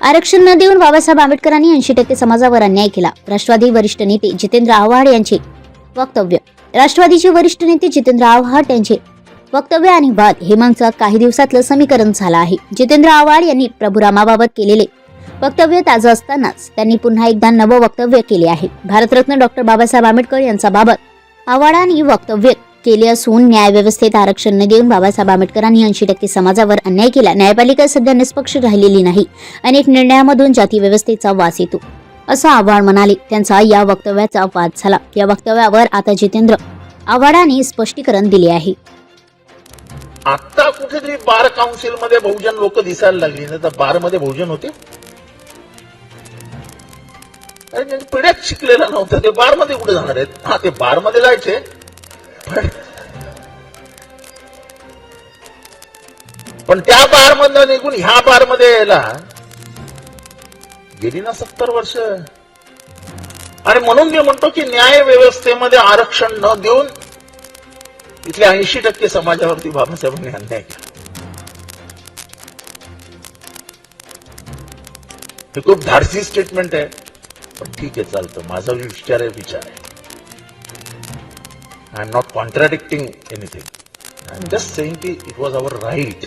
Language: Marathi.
आरक्षण न देऊन बाबासाहेब आंबेडकरांनी ऐंशी टक्के समाजावर अन्याय केला. राष्ट्रवादी वरिष्ठ नेते जितेंद्र आव्हाड यांचे वक्तव्य. राष्ट्रवादीचे वरिष्ठ नेते जितेंद्र आव्हाड यांचे वक्तव्य आणि वाद हे मागचं काही दिवसातलं समीकरण झालं आहे. जितेंद्र आव्हाड यांनी प्रभुरामाबाबत केलेले वक्तव्य ताजं असतानाच त्यांनी पुन्हा एकदा नवं वक्तव्य केले आहे. भारतरत्न डॉक्टर बाबासाहेब आंबेडकर यांचा बाबत आव्हाडांनी वक्तव्य केले असून न्यायव्यवस्थेत आरक्षण न देऊन बाबासाहेब आंबेडकरांनी ऐंशी टक्के समाजावर अन्याय केला. न्यायपालिका सध्या निष्पक्ष राहिलेली नाही. अनेक निर्णयामधून जातीव्यवस्थेचा वास येतो. असं आव्हाड म्हणाले. त्यांचा या वक्तव्याचा वाद झाला. या वक्तव्यावर आता जितेंद्र आव्हाडाने स्पष्टीकरण दिले आहे. आता कुठेतरी बार काउन्सिलमध्ये बहुजन लोक दिसायला लागली. नाही तर बारमध्ये बहुजन होते. पिढ्यात शिकलेलं नव्हतं. ते बारमध्ये कुठे जाणार आहेत? हा ते बारमध्ये जायचे. पण पण त्या पार मधनं निघून ह्या पारमध्ये यायला गेली ना सत्तर वर्ष. आणि म्हणून मी म्हणतो की न्याय व्यवस्थेमध्ये आरक्षण न देऊन इथले ऐंशी टक्के समाजावरती बाबासाहेबांनी अन्याय केला. हे खूप धाडसी स्टेटमेंट आहे. पण ठीक आहे चालतं. माझा विचार आहे विचार आहे. I am not contradicting anything I am just saying की इट वॉज अवर राईट